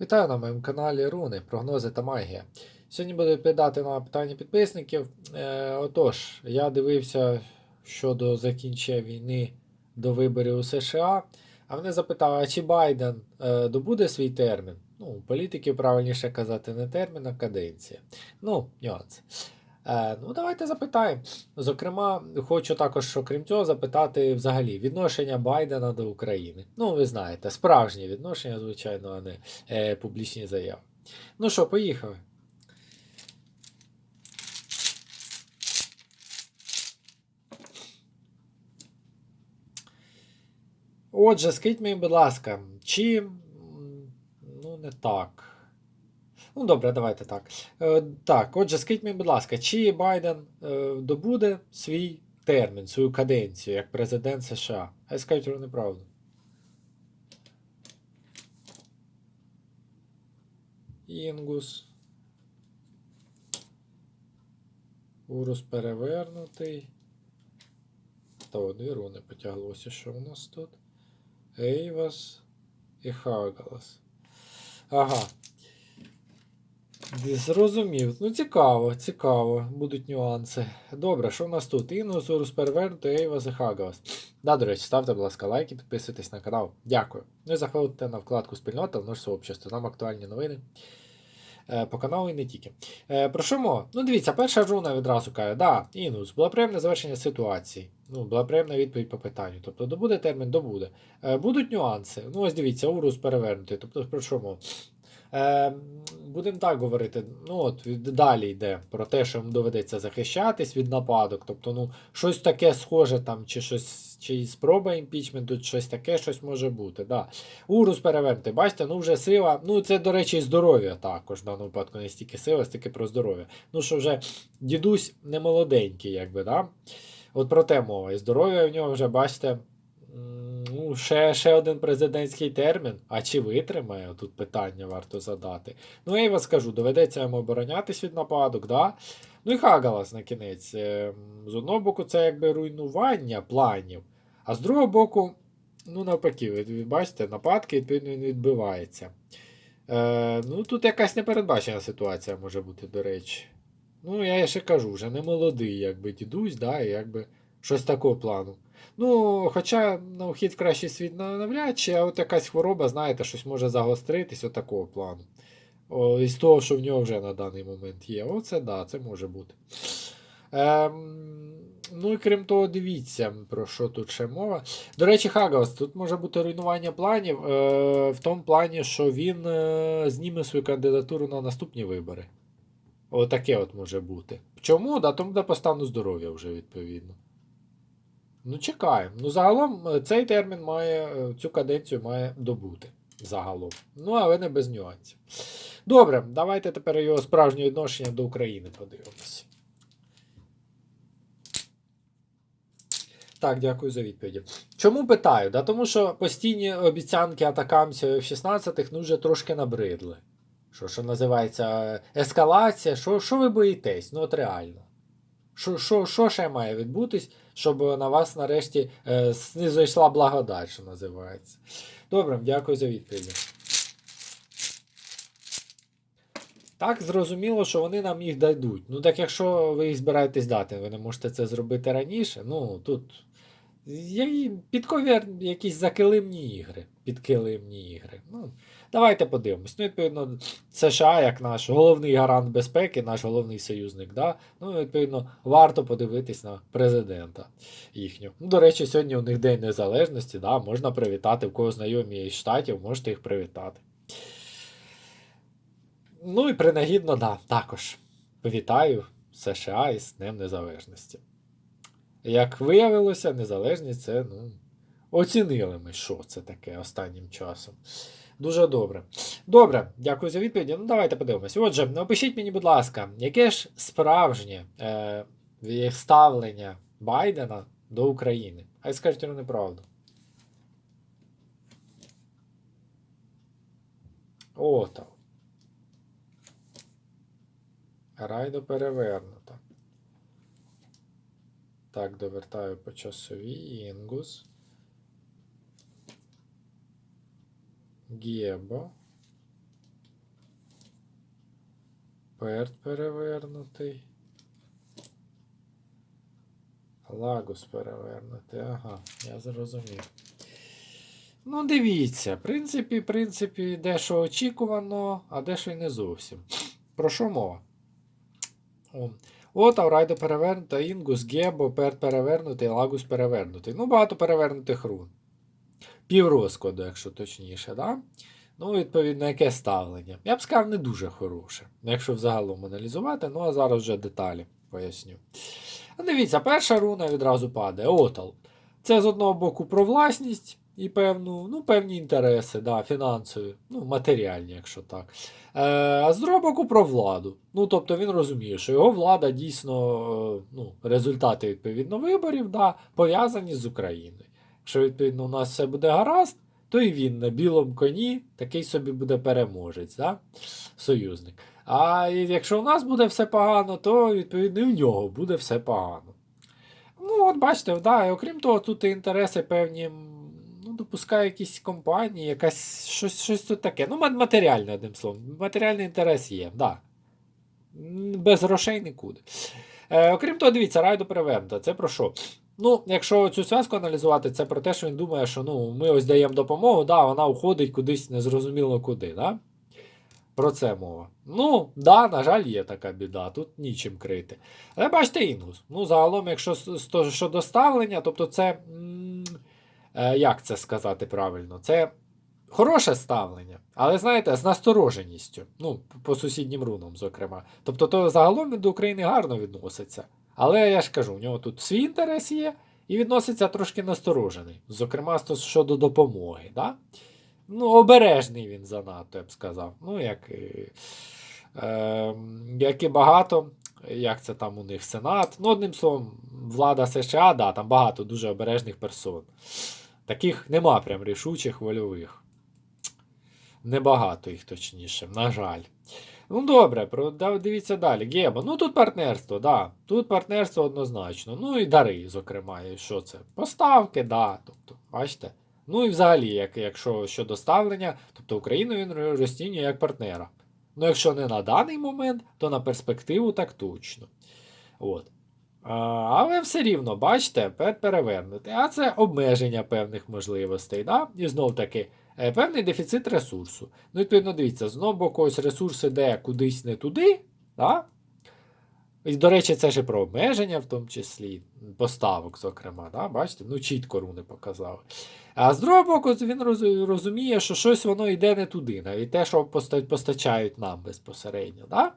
Вітаю на моєму каналі Руни, прогнози та магія. Сьогодні буду відповідати на питання підписників. Е, отож, я дивився щодо закінчення війни до виборів у США. А мене запитали, а чи Байден е, добуде свій термін? Ну, у політиків правильніше казати не термін, а каденція. Ну, нюанси. Е, ну, давайте запитаємо. Зокрема, хочу також, окрім цього, запитати взагалі відношення Байдена до України. Ну, ви знаєте, справжнє відношення, звичайно, а не е, публічні заяви. Ну що, поїхали. Отже, скажіть мені, будь ласка, чи. Ну, не так. Ну, добре, давайте так. Е, так, отже, скажіть мені, будь ласка, чи Байден е, добуде свій термін, свою каденцію як президент США? Хай скажуть вони правду. Інгус. Урус перевернутий. То дві руни потяглося, що у нас тут. Ейвас і Хагалас. Ага. Зрозумів. Ну, цікаво, цікаво. Будуть нюанси. Добре, що в нас тут? Інус, Урус перевернутий, Ейвас і Хагалас. Да, до речі, ставте, будь ласка, лайки, підписуйтесь на канал. Дякую. Ну і заходьте на вкладку спільнота в наш сообщество. Нам актуальні новини. Е, По каналу і не тільки. Е, про що мова? Ну, дивіться, перша руна відразу каже, да, Інус, було приємне завершення ситуації. Ну, була приємна відповідь по питанню. Тобто, добуде термін, добуде. Е, будуть нюанси. Ну, ось дивіться, урус перевернутий. Тобто, про що мова? Е, будемо так говорити. Ну, от далі йде про те, що їм доведеться захищатись від нападок. Тобто, ну, щось таке схоже там, чи щось, чи спроба імпічменту, щось таке, щось може бути. Да. Урус перевернути. Бачите, ну вже сила. Ну, це, до речі, і здоров'я також в даному випадку не стільки сила, стільки про здоров'я. Ну, що вже дідусь не молоденький, якби, да? От про те мова. І здоров'я в нього вже, бачите. Ну, ще, ще один президентський термін. А чи витримає? Тут питання варто задати. Ну, я й вас скажу, доведеться йому оборонятись від нападок, да? Ну і Хагалас на кінець. Е, З одного боку, це якби руйнування планів, а з другого боку, ну навпаки, ви, бачите, нападки відповідно він відбивається. Е, ну, тут якась непередбачена ситуація може бути, до речі. Ну, я ще кажу, вже не молодий, якби дідусь, да, і якби щось такого плану. Ну, хоча на вхід в кращий світ навряд чи, а от якась хвороба, знаєте, щось може загостритись от такого плану. О, із того, що в нього вже на даний момент є. Оце да, це може бути. Ем, ну і крім того, дивіться, про що тут ще мова. До речі, Хагалас, тут може бути руйнування планів е, в тому плані, що він е, зніме свою кандидатуру на наступні вибори. Отаке от може бути. Чому? Да, тому де по стану здоров'я вже відповідно. Ну, чекаємо. Ну, загалом е, цей термін має, е, цю каденцію має добути. Загалом. Ну, але не без нюансів. Добре, давайте тепер його справжнє відношення до України подивимося. Так, дякую за відповіді. Чому питаю? Да, тому що постійні обіцянки атакамців в 16-х ну, вже трошки набридли. Що, що називається е, ескалація, що, що ви боїтесь? Ну, от реально. Що, що, що ще має відбутись, щоб на вас нарешті е, зайшла благодать, що називається. Добре, дякую за відповіді. Так, зрозуміло, що вони нам їх дадуть. Ну так якщо ви їх збираєтесь дати, ви не можете це зробити раніше. Ну тут підковір якісь закилимні ігри. Підкилимні ігри. Ну, давайте подивимось. Ну, відповідно, США, як наш головний гарант безпеки, наш головний союзник, да? ну, відповідно, варто подивитись на президента їхнього. Ну, до речі, сьогодні у них День Незалежності, да? можна привітати, в кого знайомі із штатів, можете їх привітати. Ну і принагідно, да, також повітаю США із Днем Незалежності. Як виявилося, незалежність це, ну, оцінили ми, що це таке останнім часом. Дуже добре. Добре, дякую за відповіді. Ну, давайте подивимось. Отже, напишіть мені, будь ласка, яке ж справжнє е, ставлення Байдена до України? Хай скажуть вони правду. О. Райдо перевернуто. Так, довертаю по часовій. Інгус. Гєбо. Перт перевернутий. Лагус перевернутий. Ага, я зрозумів. Ну, дивіться, в принципі, в принципі, дещо очікувано, а дещо й не зовсім. Про що мова? О. От, Аврайдо перевернута, Інгус, Гебо, Перт перевернутий, Лагус перевернутий. Ну, багато перевернутих рун. Пів розкладу, якщо точніше, да? Ну, відповідно, яке ставлення? Я б сказав, не дуже хороше, якщо взагалом аналізувати, ну а зараз вже деталі поясню. Дивіться, перша руна відразу падає. Отал. Це з одного боку про власність і певну, ну, певні інтереси, да, фінансові, ну, матеріальні, якщо так. Е, а з боку про владу. Ну, тобто він розуміє, що його влада дійсно, е, ну, результати відповідно виборів да, пов'язані з Україною. Якщо відповідно у нас все буде гаразд, то і він на білому коні такий собі буде переможець, да? союзник. А якщо у нас буде все погано, то відповідно і в нього буде все погано. Ну, от бачите, да, окрім того, тут і інтереси певні, ну, допускає якісь компанії, якась щось, щось тут таке. Ну, матеріальне, одним словом. Матеріальний інтерес є, да. Без грошей нікуди. Е, окрім того, дивіться, райду перевернута. Це про що? Ну, якщо цю зв'язку аналізувати, це про те, що він думає, що ну, ми ось даємо допомогу, да, вона уходить кудись незрозуміло куди. Да? Про це мова. Ну, да, на жаль, є така біда, тут нічим крити. Але бачите, інгус. Ну, загалом, якщо с- с- то, що доставлення, тобто це. Е, як це сказати правильно? Це хороше ставлення, але знаєте, з настороженістю. Ну, по сусіднім рунам, зокрема. Тобто, то загалом він до України гарно відноситься. Але я ж кажу, у нього тут свій інтерес є і відноситься трошки насторожений. Зокрема, щодо допомоги. Да? Ну, обережний він занадто, я б сказав. Ну, як, е, як і багато, як це там у них Сенат. Ну, одним словом, влада США, да, там багато дуже обережних персон. Таких нема прям рішучих вольових. Небагато їх точніше, на жаль. Ну, добре, дивіться далі. Геба. Ну тут партнерство, да. Тут партнерство однозначно. Ну і дари, зокрема. Що це? Поставки, да. Тобто, бачите? Ну і взагалі, як, якщо щодо ставлення, тобто Україну він розцінює як партнера. Ну, якщо не на даний момент, то на перспективу так точно. От. Але все рівно, бачите, перевернути. А це обмеження певних можливостей. Да? І знов таки, е, певний дефіцит ресурсу. Ну, відповідно, дивіться, з одного боку, ось ресурс іде кудись не туди. Да? І, до речі, це ж і про обмеження, в тому числі, поставок, зокрема, да? бачите, ну чітко руни показали. А з другого боку, він розуміє, що щось воно йде не туди, навіть те, що постачають нам безпосередньо. Да?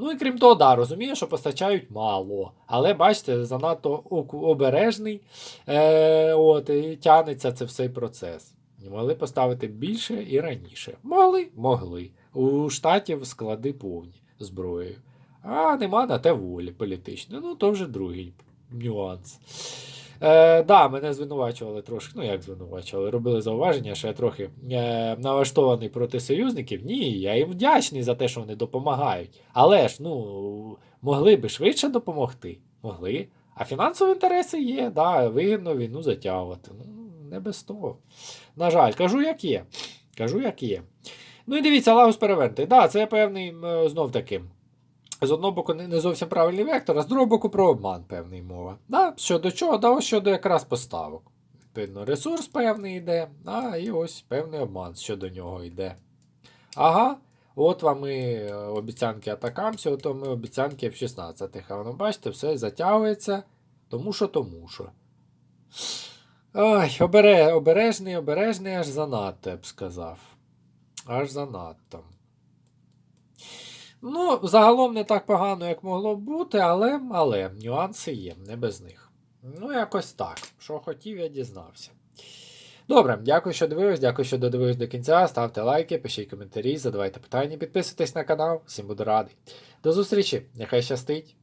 Ну і крім того, да, розуміє, що постачають мало. Але бачите, занадто обережний, е, от, і тягнеться це все процес. Могли поставити більше і раніше. Могли? Могли. У штатів склади повні зброєю. А нема на те волі політичної. Ну, то вже другий нюанс. Е, да, мене звинувачували трошки. Ну, як звинувачували, робили зауваження, що я трохи е, налаштований проти союзників. Ні, я їм вдячний за те, що вони допомагають. Але ж, ну, могли би швидше допомогти. Могли. А фінансові інтереси є, да, вигідно війну затягувати. Ну, не без того. На жаль, кажу, як є. Кажу, як є. Ну і дивіться, Лагус перевернутий. Да, це певний е, знов таки. З одного боку, не зовсім правильний вектор, а з другого боку про обман певний мова. Да? Щодо чого? Да, ось щодо якраз поставок. Відповідно, ресурс певний йде, а і ось певний обман щодо нього йде. Ага, от вам і е, обіцянки атакамсі, от вам і обіцянки в 16 А воно, бачите, все затягується, тому що тому що. Обере, обережний, обережний, аж занадто, я б сказав. Аж занадто. Ну, загалом не так погано, як могло б бути, але, але нюанси є, не без них. Ну, якось так. Що хотів, я дізнався. Добре, дякую, що дивились, дякую, що додивились до кінця. Ставте лайки, пишіть коментарі, задавайте питання, підписуйтесь на канал. Всім буду радий. До зустрічі, нехай щастить!